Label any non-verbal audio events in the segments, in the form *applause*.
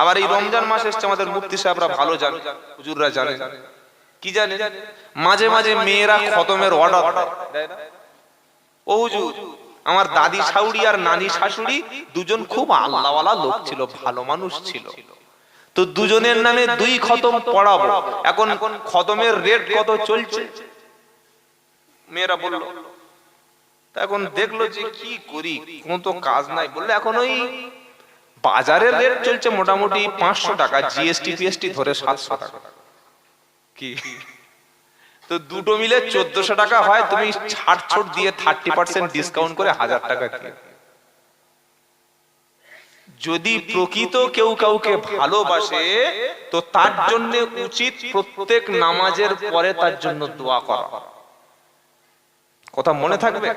আবার এই রমজান মাস এসছে আমাদের মুফতি সাহেবরা ভালো জানে। হুজুররা জানে। কি জানে? মাঝে মাঝে মেয়েরা খতমের অর্ডার দেয় না? ও হুজুর আমার দাদি শাশুড়ি আর নানি শাশুড়ি দুজন খুব আল্লাহওয়ালা লোক ছিল ভালো মানুষ ছিল। তো দুজনের নামে দুই খতম পড়াবো। এখন খতমের রেট কত চলছে? মেয়েরা বলল তা এখন দেখল যে কি করি কোন তো কাজ নাই। বললে এখন ওই বাজারের রেট চলছে মোটামুটি পাঁচশো টাকা জিএসটি পিএসটি ধরে সাতশো টাকা। কি? তো দুটো মিলে চোদ্দশো টাকা হয় তুমি ছাড় ছোট দিয়ে থার্টি পার্সেন্ট ডিসকাউন্ট করে হাজার টাকা দিয়ে যদি প্রকৃত কেউ কাউকে ভালোবাসে তো তার জন্য উচিত প্রত্যেক নামাজের পরে তার জন্য দোয়া করা। কথা মনে থাকবে?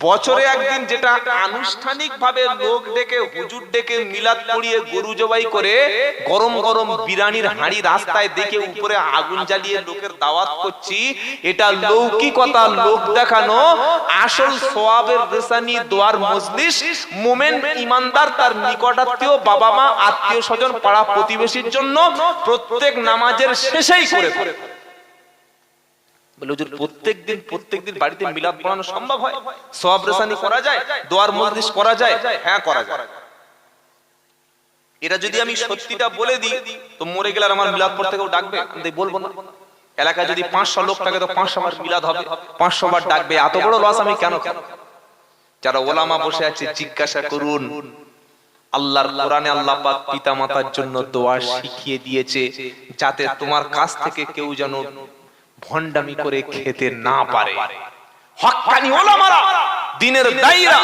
বছরে একদিন যেটা আনুষ্ঠানিক ভাবে লোক ডেকে হুজুর ডেকে মিলাদ পড়িয়ে গরু জবাই করে গরম গরম বিরানির হাঁড়ি রাস্তায় দেখে উপরে আগুন জ্বালিয়ে লোকের দাওয়াত করছি। এটা লৌকিকতা লোক দেখানো আসল সোয়াবের রেসানি দোয়ার মজলিস মোমেন্ট ইমানদার তার নিকটাত্মীয় বাবা মা আত্মীয় স্বজন পাড়া প্রতিবেশীর জন্য প্রত্যেক নামাজের শেষেই করে করে বলে হুজুর প্রত্যেকদিন প্রত্যেকদিন বাড়িতে মিলাদ পড়ানো সম্ভব হয়? সব রেসানি করা যায়? দোয়ার মজলিস করা যায়? হ্যাঁ করা যায়। এটা যদি আমি সত্যিটা বলে দিই তো মরে গেলে আমার মিলাদ পড়তে কেউ ডাকবে? আমি বলব না। এলাকায় যদি পাঁচশো লোক থাকে তো পাঁচশো বার মিলাদ হবে। পাঁচশো বার ডাকবে। এত বড় লস আমি কেন কেন যারা ওলামা বসে আছে জিজ্ঞাসা করুন। আল্লাহর কোরআনে আল্লাহ পাক পিতা মাতার জন্য দোয়া শিখিয়ে দিয়েছে যাতে তোমার কাছ থেকে কেউ যেন ভণ্ডামি করে খেতে না পারে। হকানি ওলামারা দিনের দায়ীরা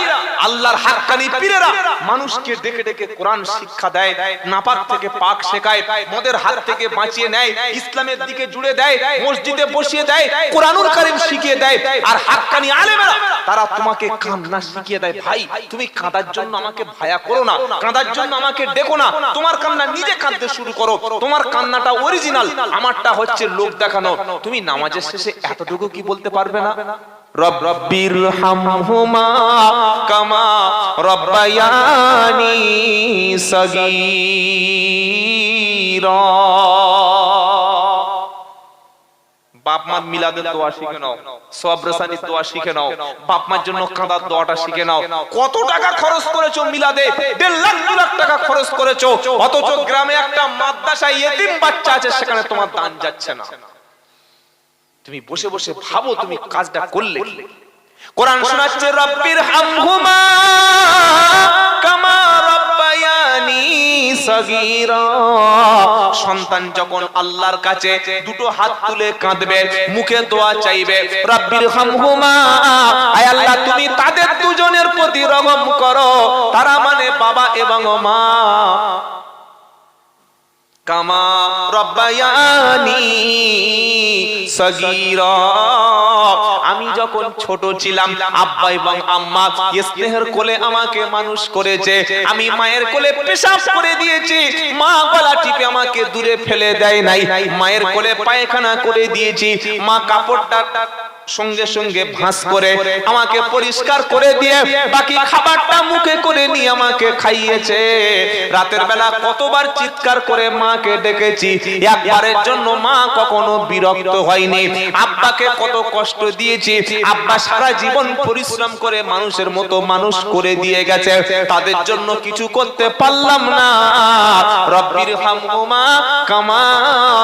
আল্লাহর হাক্কানি পীরেরা মানুষকে ডেকে ডেকে কোরআন শিক্ষা দেয় নাপাক থেকে পাক শেখায় মদের হাত থেকে বাঁচিয়ে নেয় ইসলামের দিকে জুড়ে দেয় মসজিদে বসিয়ে দেয় কোরআনুল কারীম শিখিয়ে দেয় আর হাক্কানি আলেমেরা তারা তোমাকে কান্না শিখিয়ে দেয় ভাই তুমি কাঁদার জন্য আমাকে ভায়া করো না কাঁদার জন্য আমাকে ডেকো না তোমার কান্না নিজে কাঁদতে শুরু করো তোমার কান্নাটা অরিজিনাল আমারটা হচ্ছে লোক দেখানো তুমি নামাজের শেষে এতটুকু কি বলতে পারবে না রব্বির হামহুমা কামা রব্বায়ানি সগীরা। শিখে নাও জন্য দোয়াটা শিখে নাও। কত টাকা খরচ করেছ মিলাদে? লাখ লাখ টাকা খরচ করেছ, অথচ গ্রামে একটা বাচ্চা আছে, সেখানে তোমার দান যাচ্ছে না। তুমি বসে বসে ভাবো তুমি কাজটা করলে কোরআন শোনাচ্ছে রব্বির হামহুমা কামা রব্বায়ানি সগীরা। সন্তান যখন আল্লাহর কাছে দুটো হাত তুলে কাঁদবে মুখে দোয়া চাইবে রব্বির হামহুমা আয় আল্লাহ তুমি তাদের দুজনের প্রতি রহম করো। তারা মানে বাবা এবং মা। কামা রব্বায়ানি সগীরা। আমি যখন ছোট ছিলাম, আব্বা এবং আম্মা স্নেহের কোলে আমাকে মানুষ করেছে। আমি মায়ের কোলে পেশাব করে দিয়েছি। মা গলা টিপে আমাকে দূরে ফেলে দেয় নাই। মায়ের কোলে পায়খানা করে দিয়েছি। মা কাপড়টা সঙ্গে সঙ্গে ভাঁজ করে আমাকে পরিষ্কার করে দিয়ে বাকি খাবারটা মুখে করে নিয়ে আমাকে খাইয়েছে। রাতের বেলা কতবার চিৎকার করে মাকে ডেকেছি। একবারের জন্য মা কখনো বিরক্ত হয়নি। আব্বাকে কত কষ্ট দিয়েছি। আব্বা সারা জীবন পরিশ্রম করে মানুষের মতো মানুষ করে দিয়ে গেছে। তাদের জন্য কিছু করতে পারলাম না। রব্বির হামহুমা কামা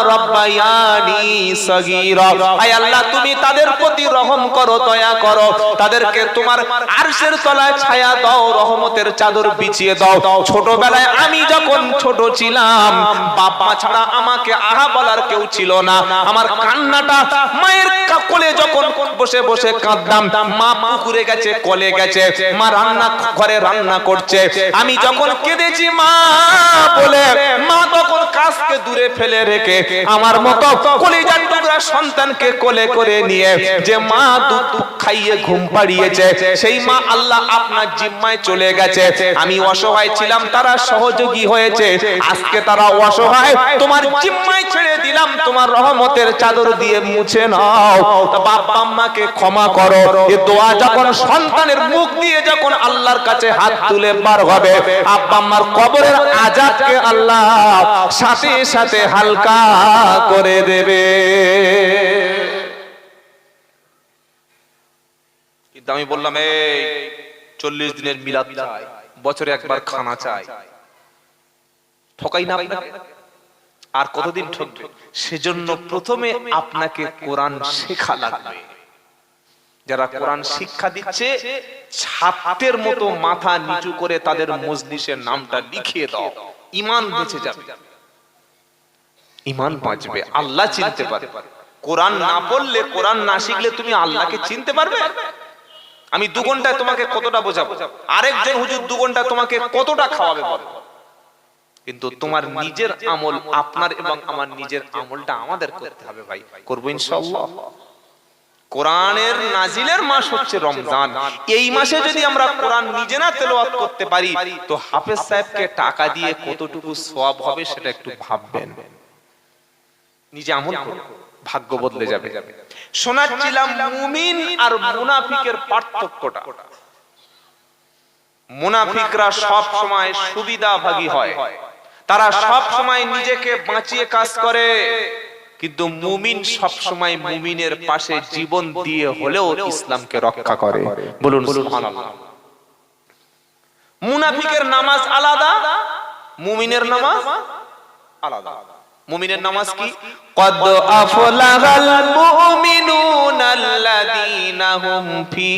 রব্বায়ানি সগীরা। আয় আল্লাহ তুমি তাদের প্রতি রহম করো, দয়া করো। তাদেরকে তোমার আরশের তলায় ছায়া দাও, রহমতের চাদর বিছিয়ে দাও। ছোটবেলায় আমি যখন ছোট ছিলাম বাবা ছাড়া আমাকে আহা বলার কেউ ছিল না। আমার কান্নাটা মায়ের কোলে যখন বসে বসে কাঁদতাম, মা পুকুরে গেছে, কলে গেছে, মা রান্না, ঘরে রান্না করছে। আমি যখন কেঁদেছি, মা বলে, মা তখন কাজকে দূরে ফেলে রেখে, আমার মতো কলিজার টুকরা সন্তানকে কোলে করে নিয়ে যে মা দুধ খাইয়ে ঘুম পাড়িয়েছে, সেই মা আল্লাহ আপনার জিম্মায় চলে গেছে। আমি অসহায় ছিলাম, তারা সহযোগী হয়েছে। আজকে তারা অসহায়, তোমার জিম্মায় ছেড়ে দিলাম, তোমার রহমতের চাদর দিয়ে মুছে নাও। বাবা আম্মাকে ক্ষমা করো। এ দোয়া যখন সন্তানের মুখ দিয়ে যখন আল্লাহর কাছে হাত তুলে বার হবে আব্বা আম্মার কবরের আজাদ আল্লাহ সাথে সাথে হালকা করে দেবে। আমি বললাম, এই, চল্লিশ দিনের মিলাদ চাই, বছরে একবার খানা চাই। ঠকাই না আর কতদিন ঠকবে? সেজন্য প্রথমে আপনাকে কোরআন শেখা লাগবে। যারা কোরআন শিক্ষা দিচ্ছে ছাত্রের মতো মাথা নিচু করে তাদের মজলিসের নামটা লিখিয়ে দাও। ইমান বেঁচে যাবে। ইমান বাঁচবে। আল্লাহ চিনতে পারে। কোরআন না পড়লে, কোরআন না শিখলে তুমি আল্লাহকে চিনতে পারবে? আমি দু ঘন্টায় তোমাকে কতটা বোঝাবো? আরেকজন হুজুর দু ঘণ্টা তোমাকে কতটা খাওয়াবে বলো। কিন্তু তোমার নিজের আমল আপনার এবং আমার নিজের আমলটা আমাদের করতে হবে ভাই। করব ইনশাআল্লাহ। কোরআনের নাজিলের মাস হচ্ছে রমজান। এই মাসে যদি আমরা কোরআন নিজে না তেলাওয়াত করতে পারি তো হাফেজ সাহেবকে টাকা দিয়ে কতটুকু সওয়াব হবে সেটা একটু ভাববেন। নিজে আমল করুন ভাগ্য বদলে যাবে। শোনাচ্ছিলাম মুমিন আর মুনাফিকের পার্থক্যটা। মুনাফিকরা সব সময় সুবিধাভাগী হয়। তারা সব সময় নিজেকে বাঁচিয়ে কাজ করে। কিন্তু মুমিন সব সময় মুমিনের পাশে জীবন দিয়ে হলেও ইসলামকে রক্ষা করে। বলুন সুবহানাল্লাহ। মুনাফিকের নামাজ আলাদা মুমিনের নামাজ আলাদা। মুমিনের নামাজ কি কদ আফলাগাল মুমিনুনাল্লাযীনা হুম ফি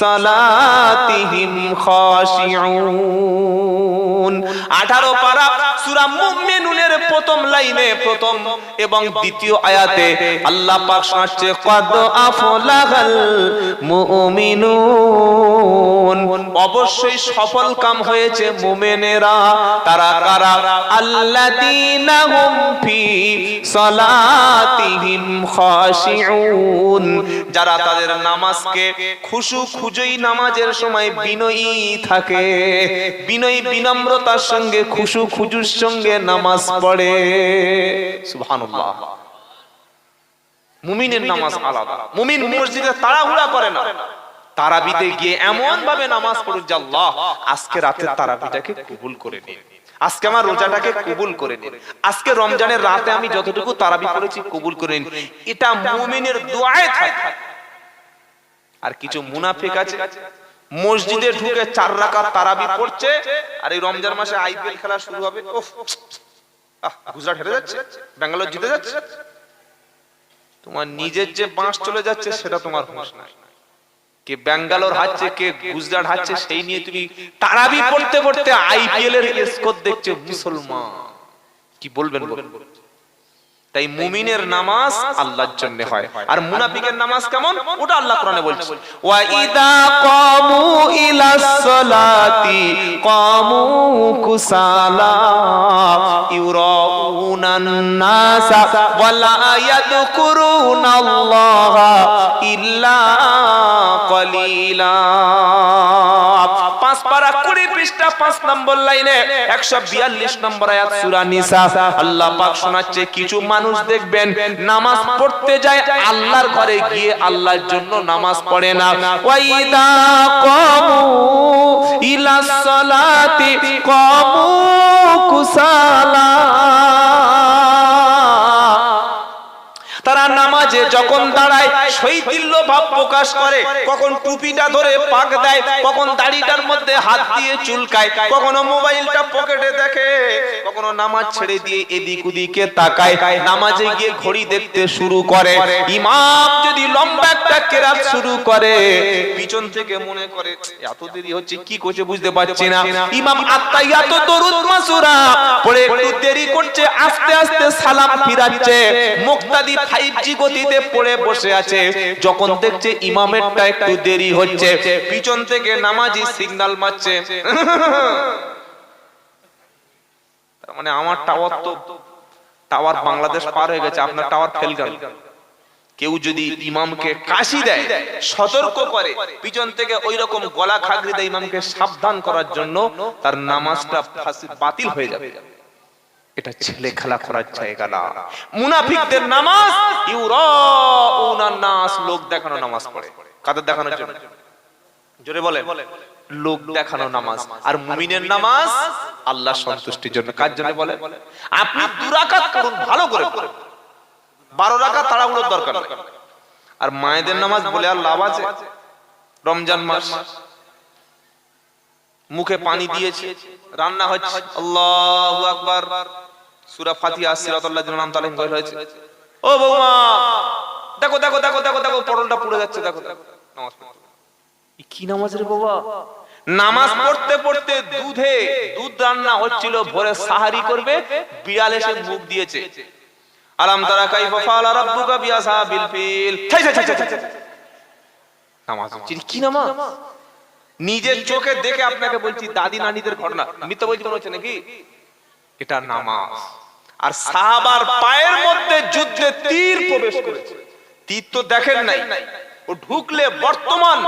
সালাতিহিম খাশিউন 18 পারা মুমিনুনের প্রথম লাইনে প্রথম এবং দ্বিতীয় আয়াতে আল্লাহ পাক কদ মুমিনুন। অবশ্যই সফল কাম হয়েছে মুমিনেরা। তারা কারা? আল্লাযীনা হুম ফি সালাতিহিম খাশিউন। যারা তাদের নামাজকে খুশু খুজুই নামাজের সময় বিনয়ী থাকে, বিনয়ী বিনম্রতার সঙ্গে, খুশু খুজুর সঙ্গে নামাজ পড়ে। সুবহানাল্লাহ। মুমিনের নামাজ আলাদা। মুমিন মসজিদে তাড়াহুড়া করে না। তারাবিতে গিয়ে এমন ভাবে নামাজ পড়ুক যে আল্লাহ, আজকে রাতে তারাবিটাকে কবুল করে নিন। আজকে আমার রোজাটাকে কবুল করে নিন। আজকে রমজানের রাতে আমি যতটুকু তারাবি করেছি, কবুল করে নিন। এটা মুমিনের দোয়ায় থাকে। আর কিছু মুনাফিক আছে, মসজিদে ঢুকে চার রাকাত তারাবি পড়ছে, আর এই রমজান মাসে আইপিএল খেলা শুরু হবে। ওফ গুজরাট হেরে যাচ্ছে, ব্যাঙ্গালোর জিতে যাচ্ছে। তোমার নিজের যে বাঁশ চলে যাচ্ছে, সেটা তোমার হুঁশ নাই। কে ব্যাঙ্গালোর হারছে কে গুজরাট হারছে সেই নিয়ে তুমি তারাবি পড়তে পড়তে আইপিএল এর স্কোর দেখছ মুসলমান। কি বলবেন বলবেন তাই মুমিনের নামাজ আল্লাহর জন্য হয়। আর মুনাফিকের নামাজ কেমন? ওটা আল্লাহ কোরআনে বলছে। ওয়া ইদা কামু ইলাস সালাতি কামু কুসালা ইউরাউনান নাসা ওয়ালা ইয়াদকুরুনাল্লাহা ইল্লা কলিলা। পাঁচ পারা পৃষ্ঠা পাঁচ নম্বর লাইনে, একশো বিয়াল্লিশ নম্বর আয়াত সূরা নিসা। আল্লাহ পাক শোনাচ্ছে, কিছু মানুষ দেখবেন নামাজ পড়তে যায় আল্লাহর ঘরে গিয়ে আল্লাহর জন্য নামাজ পড়ে না। ওয়াইদা কামু ইলা সালাতি কামু কুসালা। নামাজে যখন দাঁড়ায় শৈথিল্য ভাব প্রকাশ করে। কখন টুপিটা ধরে পাক দেয়, কখন দাড়িটার মধ্যে হাত দিয়ে চুলকায়, কখনো মোবাইলটা পকেটে দেখে, কখনো নামাজ ছেড়ে দিয়ে এদিক ওদিকে তাকায়, নামাজে গিয়ে ঘড়ি দেখতে শুরু করে। ইমাম যদি লম্বা একটা কেরাত শুরু করে, পিছন থেকে মনে করে, এত দেরি হচ্ছে, কি করছে বুঝতে পারছি না। ইমাম আত্তাইয়াত দরুদ মাসুরা পড়ে, একটু দেরি করছে, আস্তে আস্তে সালাম ফিরাচ্ছে। মুক্তাদি 5G গতিতে পড়ে বসে আছে। যখন দেখছে ইমামেরটা একটু দেরি হচ্ছে, পিছন থেকে নামাজি সিগন্যাল মারছে। *laughs* মানে আমার টাওয়ার তো টাওয়ার বাংলাদেশ পার হয়ে গেছে, আপনার টাওয়ার ফেল গেল। কেউ যদি ইমামকে কাশি দেয়, সতর্ক করে, পিছন থেকে ওই রকম গলা খাগড়ি দেয় ইমামকে সাবধান করার জন্য তার নামাজটা বাতিল হয়ে যাবে। এটা ছেলে খেলা করার জায়গা না। মুনাফিকদের নামাজ ইউরাউনান নাস লোক দেখানো নামাজ পড়ে। কাদের দেখানোর জন্য? জোরে বলেন। লোক দেখানো নামাজ। আর মুমিনের নামাজ আল্লাহ সন্তুষ্টির জন্য। কার জন্য বলে আপনি দুরাকাত করুন ভালো করে। পড়ুন। বারো রাকাত তাড়াহুড়োর দরকার আর মায়েদের নামাজ বলে আর লাভ আছে? রমজান মাস। মুখে পানি দিয়েছে। রান্না হচ্ছে। আল্লাহু আকবার। সূরা ফাতিহা সিরাতাল্লাহ নাম তালিম করা হয়েছে। ও বৌমা! দেখো দেখো দেখো দেখো দেখো পটলটা পুড়ে যাচ্ছে দেখো। দেখো নামাজ কি নামাজ রে বাবা? নামাজ পড়তে পড়তে দুধে দুধ রান্না হচ্ছিল ভোরে সাহারি করবে বিড়াল এসে মুখ দিয়েছে। আলাম তারা কাইফা ফাআলা রাব্বুকা বিআসহাবিল ফিল। নামাজ? কি নামাজ? নিজের চোখে দেখে আপনাকে বলছি, দাদি নানিদের ঘটনা মিথ্যা বলছি মনে হচ্ছে নাকি? এটা নামাজ। আর সাহাবার পায়ের মধ্যে যুদ্ধে তীর প্রবেশ করেছে। তীর তো দেখেন নাই। ও ঢুকলে বর্তমান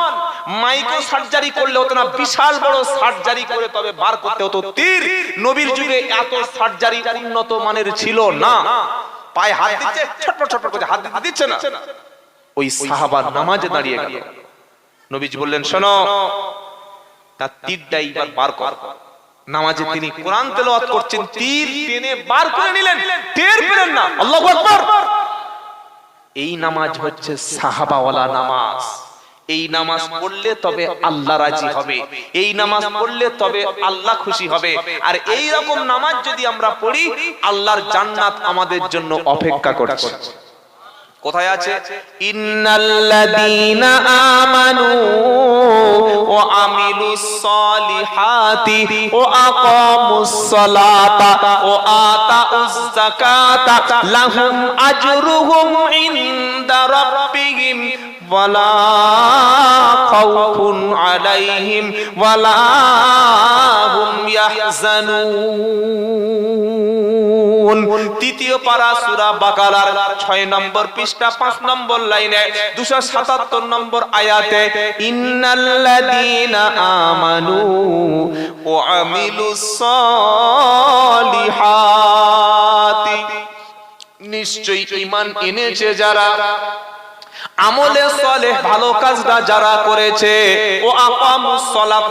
মাইক্রো সার্জারি করলে হতো না, বিশাল বড় সার্জারি করে তবে বার করতে হতো তীর। নবীর যুগে এত সার্জারি উন্নত মানের ছিল না। পায়ে হাত দিচ্ছে, ছটপট ছটপট করে হাত দিতে দিচ্ছে না। ওই সাহাবার নামাজে দাঁড়িয়ে গেল। নবীজি বললেন, শোনো, তার তীরটা এইবার বার কর। নামাজে তিনি কোরআন তেলাওয়াত করছেন, তীর টেনে বার করে নিলেন, টের পেলেন না। আল্লাহু আকবার। এই নামাজ হচ্ছে সাহাবাওয়ালা নামাজ। এই নামাজ পড়লে তবে আল্লাহ রাজি হবে। এই নামাজ পড়লে তবে আল্লাহ খুশি হবে। আর এই রকম নামাজ যদি আমরা পড়ি, আল্লাহর জান্নাত আমাদের জন্য অপেক্ষা করছে। কোথায় আছে? ইন্নাল্লাযীনা আমানু ওয়া আমিলুস সালিহাতি ওয়া আকামুস সালাতা ওয়া আতাউজ যাকাতা। লাহুম আজরুহুম ইনদা রাব্বিহিম ওয়ালা খাউফুন আলাইহিম ওয়ালা হুম ইয়াহজানুন তৃতীয় পারা সূরা বাকারার 6 নম্বর পৃষ্ঠা 5 নম্বর লাইনে 277 নম্বর আয়াতে, ইন্নাল্লাযীনা আমানু ওয়া আমিলুস সলিহাতি। নিশ্চয়ই ইমান এনেছে যারা। আমলে সলেহ ভালো কাজটা যারা করেছে, ও আকামুস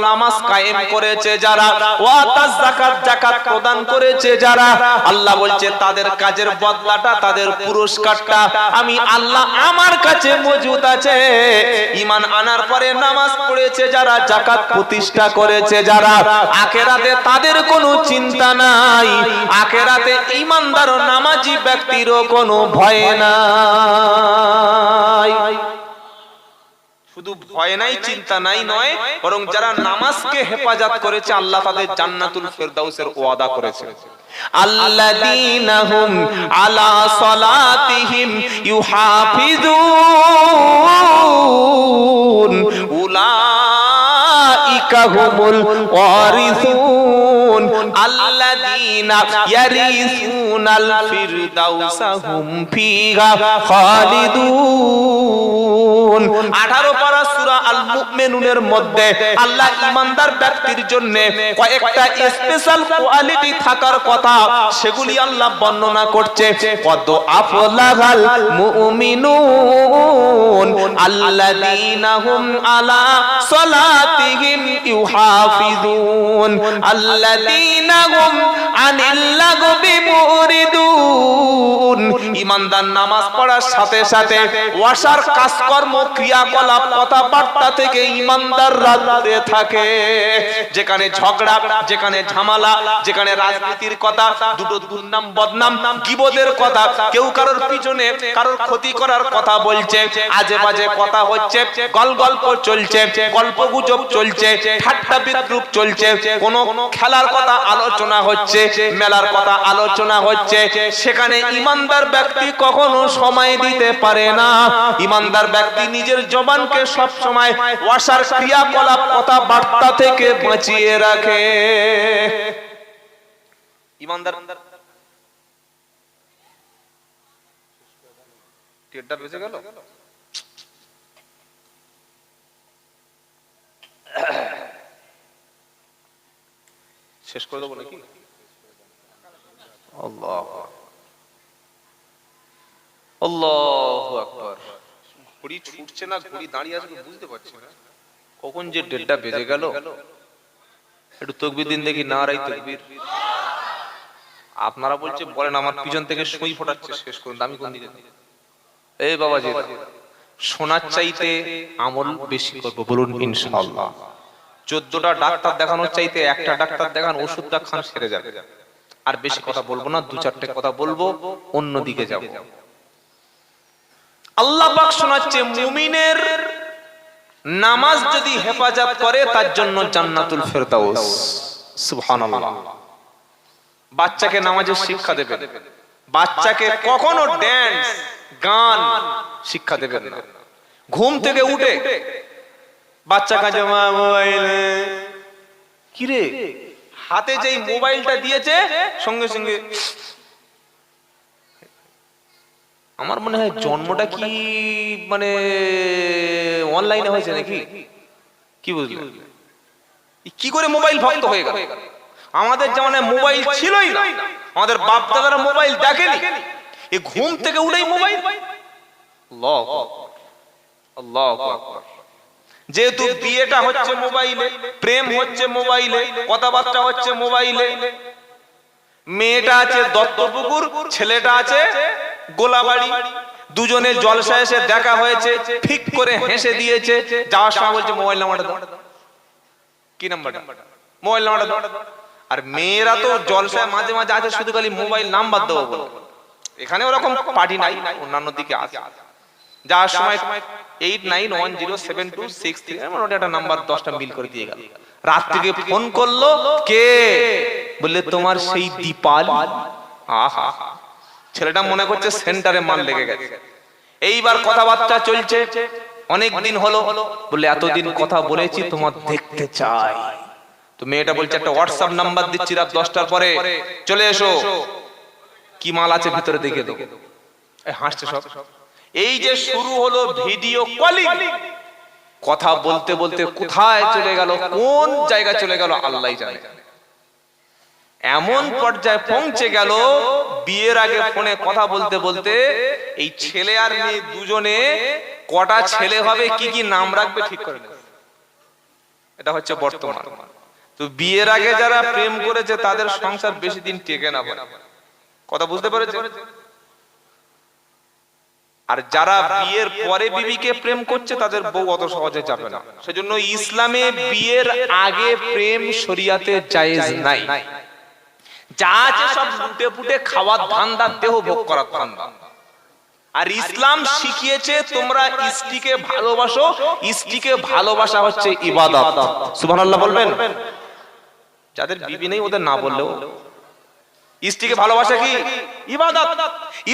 নামাজ কায়েম করেছে যারা, ও আতাজ যাকাত যাকাত প্রদান করেছে যারা, আল্লাহ বলছে তাদের কাজের বদলাটা, তাদের পুরস্কারটা আমি আল্লাহ আমার কাছে মজুদ আছে। ঈমান আনার পরে নামাজ পড়েছে যারা, যাকাত প্রতিষ্ঠা করেছে যারা, আখেরাতে তাদের কোনো চিন্তা নাই। আখেরাতে ঈমানদার নামাজি ব্যক্তিরও কোনো ভয় নাই। শুধু ভয় নাই, চিন্তা নাই, নয়, বরং যারা নামাজকে হেফাজত করেছে, আল্লাহ তাদের জান্নাতুল ফেরদাউসের ওয়াদা করেছে। আল্লাযীনা হুম আলা সালাতিহিম ইউহাফিজুন। উলাইকা হুমুল ওয়ারিসুন। আল্লাযীনা ইয়ারিসুনাল ফিরদাউসা হুম ফিহা খালিদুন 18 পারা সূরা আল মুমিনুনের মধ্যে আল্লাহ ঈমানদার ব্যক্তির জন্য কয়েকটা স্পেশাল কোয়ালিটি থাকার কথা সেগুলি আল্লাহ বর্ণনা করছে। কত আফলাহাল মুমিনুন আল্লাযীনা হুম আলা সালাতিহিম ইউহাফিজুন। আল্লাযীনা হুম ঈমানদার নামাজ পড়ার সাথে সাথে ওয়াসার কাজকর্ম, ক্রিয়াকলাপ, কথাবার্তা থেকে ঈমানদার রাতে থাকে। যেখানে ঝগড়া, যেখানে যেখানে রাজনীতির কথা, দুটো দুর্নাম, বদনাম, গিবদের কথা, কেউ কারোর পিছনে কারোর ক্ষতি করার কথা বলছে আজে বাজে কথা হচ্ছে গল গল্প চলছে গল্প গুজব চলছে, ঠাট্টা বিদ্রুপ চলছে, কোন খেলার কথা আলোচনা হচ্ছে মেলার কথা আলোচনা হচ্ছে। সেখানে ইমানদার ব্যক্তি কখনো সময় দিতে পারে না। ইমানদার ব্যক্তি নিজের জবানকে সব সময় ওয়াসার ক্রিয়াকলাপ, কথাবার্তা থেকে বাঁচিয়ে রাখে। ইমানদার টেরটা বেঁচে গেল? শেষ করে দেবো নাকি? আল্লাহ আল্লাহু আকবার। ঘড়ি ছুটছে না ঘড়ি দাঁড়িয়ে আসবে বুঝতে পারছি না। কখন যে ডেটটা বেজে গেল একটু তকবির দিন দেখি না রাই তকবির। আপনারা বলছে বলেন আমার পিছন থেকে সই ফোটাচ্ছে শেষ করুন আমি কোন দিকে এই বাবাজি সোনার চাইতে আমল বেশি করব বলুন ইনশাআল্লাহ। চোদ্দটা ডাক্তার দেখানোর চাইতে একটা ডাক্তার দেখান ওষুধটা খান সেরে যাবে। আর বেশি কথা বলব না, দু চারটে কথা বলব, অন্য দিকে যাব। আল্লাহ পাক শোনাচ্ছে, মুমিনের নামাজ যদি হেফাজত করে, তার জন্য জান্নাতুল ফেরদাউস। সুবহানাল্লাহ। বাচ্চাকে নামাজের শিক্ষা দেবেন। বাচ্চাকে কখনো ড্যান্স গান শিক্ষা দেবেন না। ঘুম থেকে উঠে বাচ্চা কাজে মা মোবাইলে, কিরে? হাতে যেই মোবাইলটা দিয়েছে সঙ্গে সঙ্গে আমার মনে হয় জন্মটা কি মানে অনলাইনে হয়েছে নাকি? কি বুঝলেন কি করে মোবাইল ভক্ত হয়ে গেল? আমাদের যেমন মোবাইল ছিলই না। আমাদের বাপ দাদারা মোবাইল দেখেনি। এ ঘুম থেকে উঠেই মোবাইল আল্লাহু আকবার। আকবার। যেহেতু বিয়েটা হচ্ছে মোবাইলে, প্রেম হচ্ছে মোবাইলে, কথাবার্তা হচ্ছে মোবাইলে। মেয়েটা আছে দত্তপুকুর, ছেলেটা আছে গোলাবাড়ি। দুজনে জলসা এসে দেখা হয়েছে, ঠিক করে হেসে দিয়েছে। যাওয়ার সময় বলছে, মোবাইল নাম্বারটা দাও। কি নাম্বারটা? মোবাইল নাম্বারটা দাও। আর মেয়েরা তো জলসায় মাঝে মাঝে আছে, শুধু খালি মোবাইল নাম্বার দেবো এখানে ওরকম পার্টি নাই, অন্যান্য দিকে আছে। যাওয়ার সময় eight nine one zero seven two six three মোটামুটি একটা নাম্বার দশটা মিল করে দিয়ে গেল। রাত থেকে ফোন করল কে? বললে তোমার সেই দীপাল। আহা। ছেলেটা মনে করছে সেন্টারে মাল লেগে গেছে। এইবার কথাবার্তা চলছে। অনেক দিন হলো বলে এতদিন কথা বলেছি তোমার দেখতে চাই। তো মেয়েটা বলছে একটা হোয়াটসঅ্যাপ নাম্বার দিচ্ছি রাত দশটার পরে। চলে এসো। কি মাল আছে ভিতরে দেখে দেবো? হাসছে সব। এই যে শুরু হলো ভিডিও কলিং, কথা বলতে বলতে কোথায় চলে গেল, কোন জায়গা চলে গেল আল্লাহ জানে। এমন পর্যায়ে পৌঁছে গেল, বিয়ের আগে ফোনে কথা বলতে বলতে এই ছেলে আর মেয়ে দুজনে কটা ছেলে হবে, কি কি নাম রাখবে ঠিক করে। এটা হচ্ছে বর্তমান। তো বিয়ের আগে যারা প্রেম করেছে, তাদের সংসার বেশি দিন টেকে না কথা বুঝতে পেরেছে আর যারা বিয়ের পরে বিবিকে প্রেম করছে, তাদের বউ অত সহজে যাবে না। সেজন্য ইসলামে বিয়ের আগে প্রেম শরিয়াতে জায়েজ নাই। যা আছে সব লুটে পুটে খাওয়ার ধান্দা, দেহ ভোগ করার ধান্দা। আর ইসলাম শিখিয়েছে, তোমরা স্ত্রীকে ভালোবাসো, স্ত্রীকে ভালোবাসা হচ্ছে ইবাদত। সুবহানাল্লাহ বলবেন? যাদের বিবি নেই, ওদের না বললেও স্ত্রীকে ভালোবাসা কি? ইবাদত।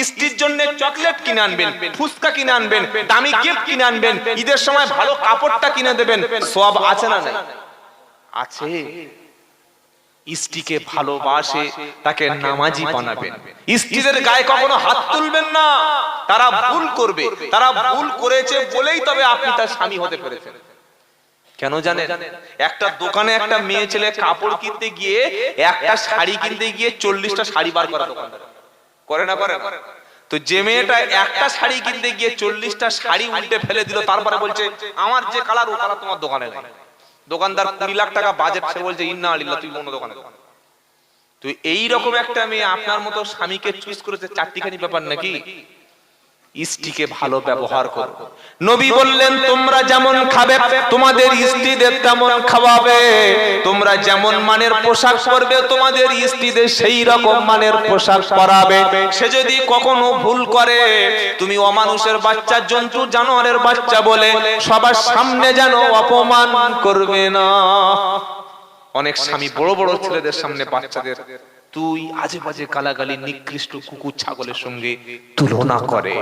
স্ত্রীর জন্য চকলেট কিনে আনবেন ফুচকা কিনে আনবেন দামি গিফট কিনে আনবেন ঈদের সময় ভালো কাপড়টা কিনে দেবেন সব আছে না নাই? আছে স্ত্রীকে ভালোবাসে তাকে নামাজি বানাবেন। স্ত্রীদের গায়ে কখনো হাত তুলবেন না। তারা ভুল করবে। তারা ভুল করেছে বলেই তবে আপনি তার স্বামী হতে পেরেছেন। কেন জানেন? একটা দোকানে একটা মেয়ে ছেলে কাপড় কিনতে গিয়ে একটা শাড়ি কিনতে গিয়ে চল্লিশটা শাড়ি বার করা দোকানদার। করে না করে না? তো যে মেয়েটা একটা শাড়ি কিনতে গিয়ে চল্লিশটা শাড়ি উল্টে ফেলে দিল তারপরে বলছে আমার যে কালার ও কালার তোমার দোকানে নেই। দোকানদার কুড়ি লাখ টাকা বাজেট সে বলছে ইন্না আলিল্লাহ তুই অন্য দোকানে। দোকান। তো এই রকম একটা মেয়ে আপনার মতো স্বামীকে চুজ করেছে চারটিখানি ব্যাপার নাকি? স্ত্রীকে ভালো ব্যবহার করো। নবী বললেন তোমরা যেমন খাবে তোমাদের স্ত্রীদের তেমন খাওয়াবে। তোমরা যেমন মানের পোশাক পরবে তোমাদের স্ত্রীদের সেই রকম মানের পোশাক পরাবে। সে যদি কখনো ভুল করে তুমি অমানুষের বাচ্চা জন্তু জানোয়ারের বাচ্চা বলে সবার সামনে যেন অপমান করবে না। অনেক স্বামী বড় বড় ছেলেদের সামনে বাচ্চাদের তুই আজে বাজে গালাগালি নিকৃষ্ট কুকুর ছাগলের সঙ্গে তুলনা করে।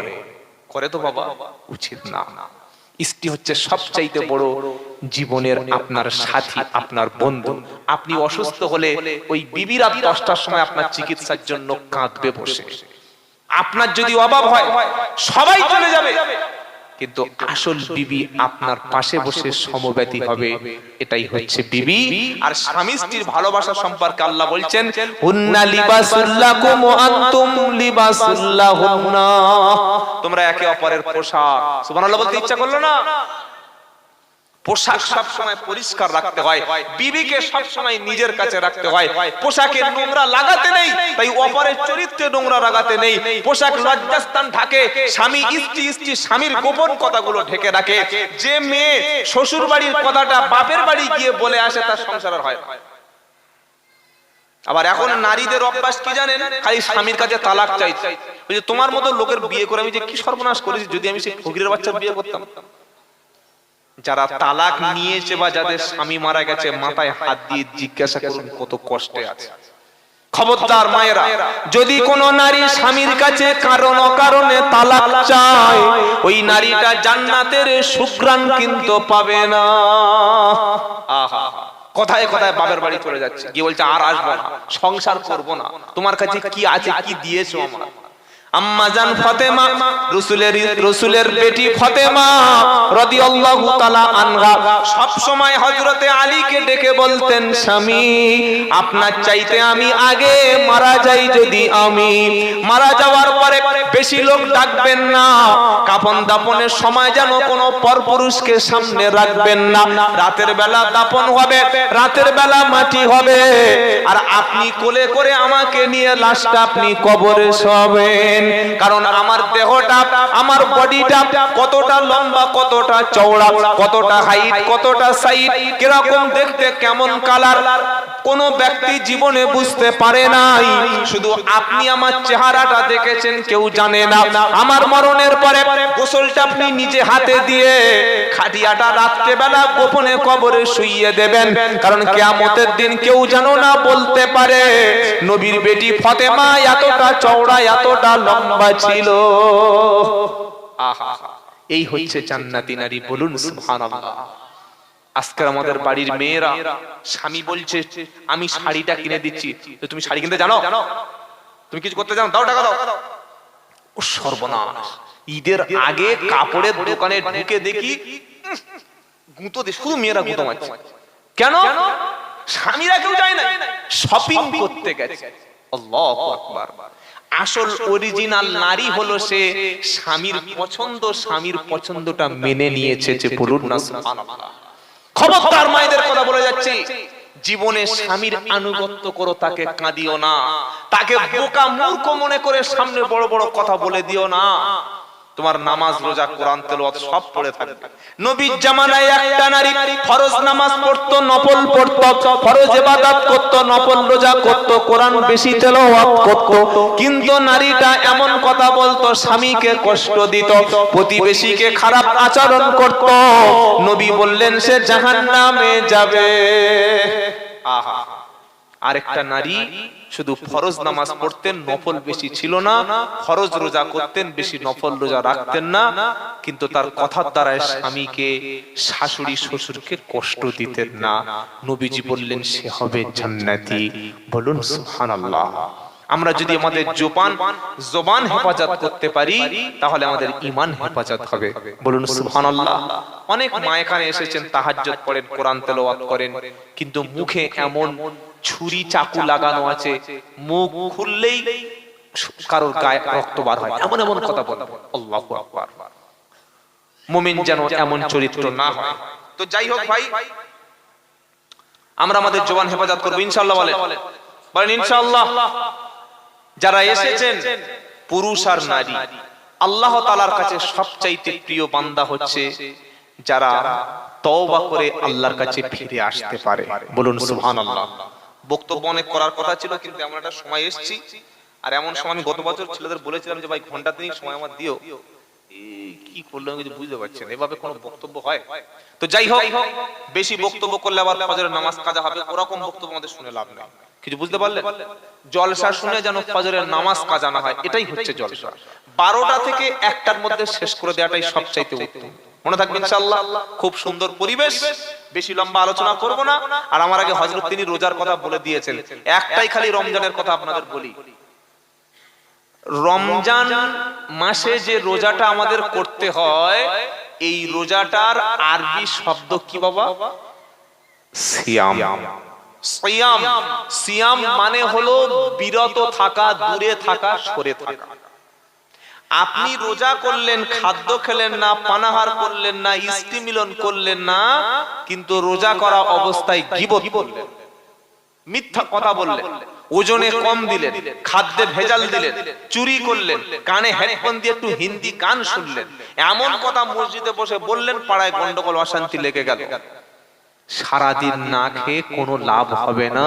করে তো বাবা, উচিত না। স্ত্রী হচ্ছে সবচাইতে বড় জীবনের আপনার সাথী, আপনার বন্ধু। আপনি অসুস্থ হলে ওই বিবি রাত দশটার সময় আপনার চিকিৎসার জন্য কাঁদবে বসে। আপনার যদি অভাব হয়, সবাই চলে যাবে। কিন্তু আসল বিবি আপনার পাশে বসে সমব্যতি হবে। এটাই হচ্ছে বিবি। আর স্বামী স্ত্রীর ভালোবাসা সম্পর্কে আল্লাহ বলছেন, হুন্না লিবাসুল্লাকুম আনতুম লিবাসুল্লাহুন্না তোমরা একে অপরের পোশাক। সুবহানাল্লাহ বলতে ইচ্ছা করল না? পোশাক সব সময় পরিষ্কার রাখতে হয়, বিবিকে সব সময় নিজের কাছে রাখতে হয়। পোশাকে নোংরা লাগাতে নেই, তাই অপরের চরিত্রে নোংরা লাগাতে নেই। পোশাক লজ্জাস্থান ঢাকে, স্বামী স্ত্রী স্ত্রী স্বামীর গোপন কথাগুলো ঢেকে রাখে। যে মেয়ে শ্বশুর বাড়ির কথাটা বাপের বাড়ি গিয়ে বলে আসে, তার সংসার হয়। আবার এখন নারীদের অভ্যাস কি জানেন? খালি স্বামীর কাছে তালাক যে তোমার মতো লোকের বিয়ে করে আমি যে কি সর্বনাশ করেছি, যদি আমি সেই ফকিরের বাচ্চার বিয়ে করতাম। যারা তালাক নিয়েছে বা যাদের স্বামী মারা গেছে মাথায় হাত দিয়ে জিজ্ঞাসা করুন কত কষ্টে আছে। খবরদার মায়েরা যদি কোন নারী স্বামীর কাছে কারণ অকারণে তালাক চায় ওই নারীটা জান্নাতের সুগ্রাণ কিন্তু পাবে না। আহা। কথায় কথায় বাবার বাড়ি চলে যাচ্ছে। কি বলছে আর আসব না। সংসার করব না। তোমার কাছে কি আছে কি দিয়েছ আমার আম্মাজান সব হযরতে ডেকে বলতেন চাইতে আমি আগে মারা যাই যদি আমি। মারা যাওয়ার পরে বেশি লোক ডাকবেন না। দাপনের সময় যেন কোনো পরপুরুষকে সামনে রাখবেন না। রাতের বেলা দাপন হবে, রাতের বেলা মাটি হবে। আর আপনি কোলে করে আমাকে নিয়ে লাশটা আপনি কবরে শোবেন কারণ আমার দেহটা, আমার বডিটা কতটা লম্বা, কতটা চওড়া, কতটা হাইট কতটা সাইড কীরকম দেখতে, কেমন কালার কোন ব্যক্তি জীবনে বুঝতে পারে নাই। শুধু আপনি আমার চেহারাটা দেখেছেন, কেউ জানে না। আমার মরণের পরে গোসলটা আপনি নিজে হাতে দিয়ে খাটিয়াটা রাত্রে বেলা গোপনে কবরে শুইয়ে দেবেন। কারণ কেয়ামতের দিন কেউ জানো না বলতে পারে, নবীর বেটি ফতেমা এতটা চওড়া, এতটা লম্বা ছিল। আহা এই হচ্ছে জান্নাতি নারী বলুন সুবহানাল্লাহ। আজকে আমাদের বাড়ির মেয়েরা স্বামী বলছে আমি শাড়িটা কিনে দিচ্ছি। তুমি শাড়ি কিনতে জানো? তুমি কিছু করতে জানো? দাও টাকা দাও। ও সর্বনাশ। ঈদের আগে কাপড়ের দোকানে ঢুকে দেখি গুঁতো দে শুধু মেয়েরা গুঁতো মারছে। কেন? স্বামীরা কেউ যায় না শপিং করতে গেছে। আল্লাহু আকবার। আসল অরিজিনাল নারী হলো সে স্বামীর পছন্দ স্বামীর পছন্দটা মেনে নিয়েছে যে বলুন না খবরদার মায়েদের কথা বলে যাচ্ছি জীবনে স্বামীর আনুগত্য করো তাকে কাঁদিও না। তাকে বোকা মূর্খ মনে করে সামনে বড় বড় কথা বলে দিও না। তোমার নামাজ, রোজা, কোরআন, তেলাওয়াত সব পড়ে থাকবে। নবীর জামানায় একটা নারী ফরজ নামাজ পড়তো, নফল পড়তো, ফরজ ইবাদত করতো, নফল রোজা করতো, কোরআন বেশি তেলাওয়াত করতো। কিন্তু নারীটা এমন কথা বলতো, স্বামীকে কষ্ট দিত, প্রতিবেশীকে খারাপ আচরণ করত। নবী বললেন, সে জাহান্নামে যাবে। আহা। আরেকটা নারী শুধু ফরজ নামাজ পড়তেন নফল বেশি ছিল না ফরজ রোজা করতেন বেশি নফল রোজা রাখতেন না কিন্তু তার কথার দ্বারায় স্বামীকে শাশুড়ি শ্বশুরকে কষ্ট দিতেন না। নবীজি বললেন সে হবে জান্নাতি। বলুন সুবহানাল্লাহ। আমরা যদি আমাদের জোবান জোবান হেফাজত করতে পারি তাহলে আমাদের ইমান হেফাজত হবে। বলুন সুবহানাল্লাহ। অনেক মা এখানে এসেছেন তাহাজ্জুদ পড়েন কোরআন তেলাওয়াত করেন কিন্তু মুখে এমন ছুরি, চাকু লাগানো আছে, মুখ খুললেই কারোর গায়ে রক্ত বার হয়। এমন এমন কথা বলে। মুমিন যেন এমন চরিত্র না হয়। তো যাই হোক ভাই, আমরা আমাদের জবান হেফাজত করব। ইনশাআল্লাহ বলেন। বলেন, ইনশাআল্লাহ। যারা এসেছেন, পুরুষ আর নারী, আল্লাহ তালার কাছে সবচাইতে প্রিয় বান্দা হচ্ছে যারা তওবা করে আল্লাহর কাছে ফিরে আসতে পারে। বলুন, সুবহানাল্লাহ। বক্তব্য অনেক করার কথা ছিল, কিন্তু এমন একটা সময় এসেছি। আর এমন সময় আমি গত বছর ছেলেদের বলেছিলাম যে, ভাই ঘণ্টা তিনিক সময় আমার দিও। কি করল কিছু বুঝতে পারছি না। এভাবে কোনো বক্তব্য হয়? তো যাই হোক, বেশি বক্তব্য করলে আবার ফজরের নামাজ কাজা হবে, ওরকম বক্তব্য আমাদের শুনে লাভ নেই। কিছু বুঝতে পারলেন? জলসা শুনে যেন ফজরের নামাজ কাজা না হয়, এটাই হচ্ছে জলসা। বারোটা থেকে একটার মধ্যে শেষ করে দেওয়াটাই সবচাইতে উত্তম। মনে থাকবে ইনশাআল্লাহ, খুব সুন্দর পরিবেশ, বেশি লম্বা আলোচনা করব না। আর আমার আগে হযরত তিনি রোজার কথা বলে দিয়েছেন, একটাই খালি রমজানের কথা আপনাদের বলি। রমজান মাসে যে রোজাটা আমাদের করতে হয়, এই রোজাটার আরবি শব্দ কি বাবা? সিয়াম। সিয়াম সিয়াম মানে হলো বিরত থাকা, দূরে থাকা, সরে থাকা। আপনি রোজা করলেন খাদ্য খেলেন না পানাহার করলেন না ইস্তি মিলন করলেন না কিন্তু রোজা করা অবস্থায় গিবত করলেন। মিথ্যা কথা বললেন। ওজনে কম দিলেন। খাদ্যে ভেজাল দিলেন। চুরি করলেন। কানে হেডফোন দিয়ে একটু হিন্দি গান শুনলেন। এমন কথা মসজিদে বসে বললেন পাড়ায় গন্ডগোল অশান্তি লেগে গেল। সারাদিন না খেয়ে কোনো লাভ হবে না,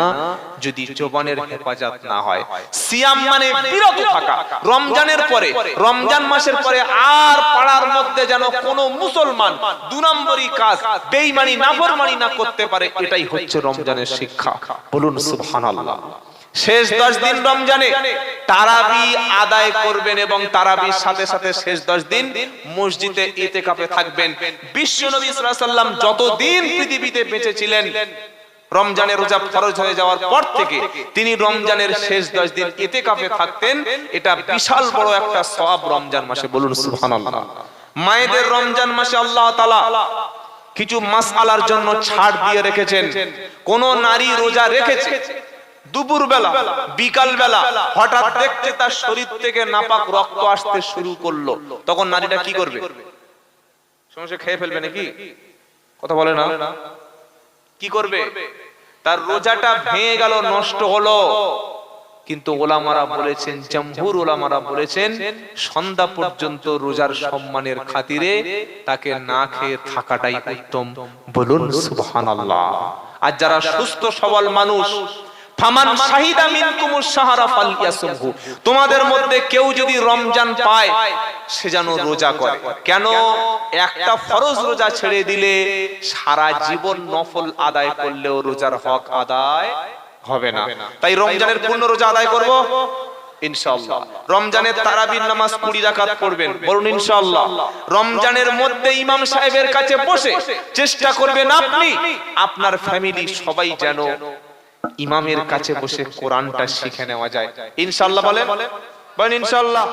যদি জবানের হেফাজত না হয়। সিয়াম মানে বিরত থাকা। রমজানের পরে, রমজান মাসের পরে আর পাড়ার মধ্যে যেন কোনো মুসলমান দু নম্বরই কাজ, বেইমানি, নাফরমানি না করতে পারে, এটাই হচ্ছে রমজানের শিক্ষা। বলুন সুবহানাল্লাহ। শেষ দশ দিন রমজানে তারাবি আদায় করবেন এবং তারাবির সাথে সাথে শেষ দশ দিন মসজিদে ইতেকাফে থাকবেন। বিশ্ব নবী সাল্লাম যতদিন পৃথিবীতে বেঁচে ছিলেন রমজানের রোজা ফরজ হয়ে যাওয়ার পর থেকে তিনি রমজানের শেষ দশ দিন ইতেকাফে থাকতেন। এটা বিশাল বড় একটা সব রমজান মাসে বলুন সুবহানাল্লাহ। মায়েদের রমজান মাসে আল্লাহ তাআলা কিছু মাস আলার জন্য ছাড় দিয়ে রেখেছেন। কোন নারী রোজা রেখেছে দুপুর বেলা বিকাল বেলা হঠাৎ দেখছে তার শরীর থেকে নাপাক রক্ত আসতে শুরু করল। তখন নারীটা কি করবে? সমস্যা খেয়ে ফেলবে নাকি? কথা বলে না? কি করবে? তার রোজাটা ভেঙে গেল, নষ্ট হলো। কিন্তু ওলামারা বলেছেন, জমহুর ওলামারা বলেছেন, সন্ধ্যা পর্যন্ত রোজার সম্মানের খাতিরে তাকে না খেয়ে থাকাটাই উত্তম। বলুন, সুবহানাল্লাহ। আর যারা সুস্থ সবল মানুষ ফামান শাহিদা মিনকুমুস সাহারা ফালিয়াসুমহু। তোমাদের মধ্যে কেউ যদি রমজান পায়, সে যেন রোজা করে। কেন? একটা ফরজ রোজা ছেড়ে দিলে সারা জীবন নফল আদায় করলেও রোজার হক আদায় হবে না। তাই রমজানের পূর্ণ রোজা আদায় করব? ইনশাআল্লাহ। রমজানের তারাবির নামাজ কুড়ি রাকাত পড়বেন। বলুন ইনশাআল্লাহ। রমজানের মধ্যে ইমাম সাহেবের কাছে বসে চেষ্টা করবেন আপনি, আপনার ফ্যামিলি সবাই যেন ইমামের কাছে বসে কোরআনটা শিখে নেওয়া যায়। ইনশাল্লাহ বলেন? বলেন ইনশাআল্লাহ